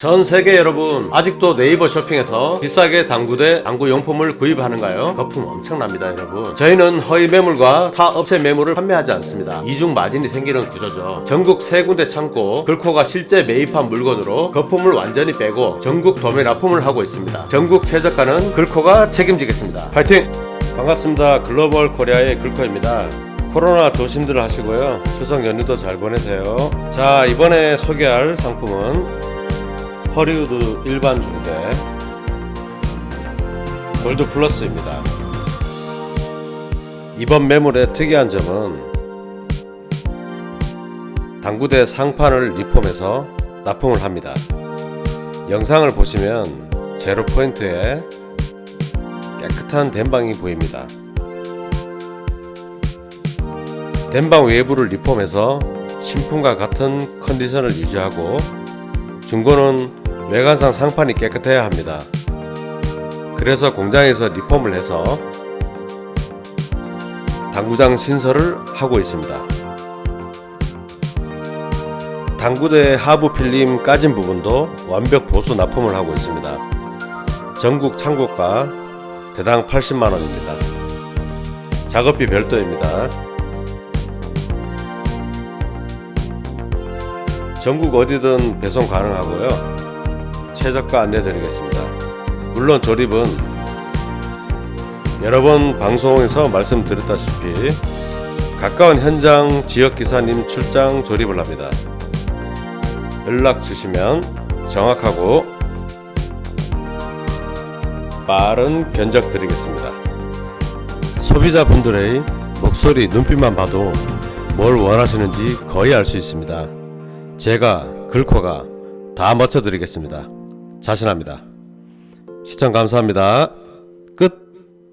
전 세계 여러분 아직도 네이버 쇼핑에서 비싸게 당구대 당구 용품을 구입하는가요? 거품 엄청납니다 여러분. 저희는 허위 매물과 타 업체 매물을 판매하지 않습니다. 이중 마진이 생기는 구조죠. 전국 세 군데 창고 글코가 실제 매입한 물건으로 거품을 완전히 빼고 전국 도매 납품을 하고 있습니다. 전국 최저가는 글코가 책임지겠습니다. 파이팅! 반갑습니다. 글로벌 코리아의 글코입니다. 코로나 조심들 하시고요. 추석 연휴도 잘 보내세요. 자 이번에 소개할 상품은 허리우드 일반 중대 골드 플러스입니다. 이번 매물의 특이한 점은 당구대 상판을 리폼해서 납품을 합니다. 영상을 보시면 제로 포인트에 깨끗한 된방이 보입니다. 된방 외부를 리폼해서 신품과 같은 컨디션을 유지하고 중고는 외관상 상판이 깨끗해야 합니다. 그래서 공장에서 리폼을 해서 당구장 신설을 하고 있습니다. 당구대 하부 필름 까진 부분도 완벽 보수 납품을 하고 있습니다. 전국 창고가 대당 80만원입니다. 작업비 별도입니다. 전국 어디든 배송 가능하고요. 최저가 안내드리겠습니다. 물론 조립은 여러 번 방송에서 말씀드렸다시피 가까운 현장 지역 기사님 출장 조립을 합니다. 연락 주시면 정확하고 빠른 견적 드리겠습니다. 소비자분들의 목소리, 눈빛만 봐도 뭘 원하시는지 거의 알 수 있습니다. 제가 글코가 다 맞춰드리겠습니다. 자신합니다. 시청 감사합니다.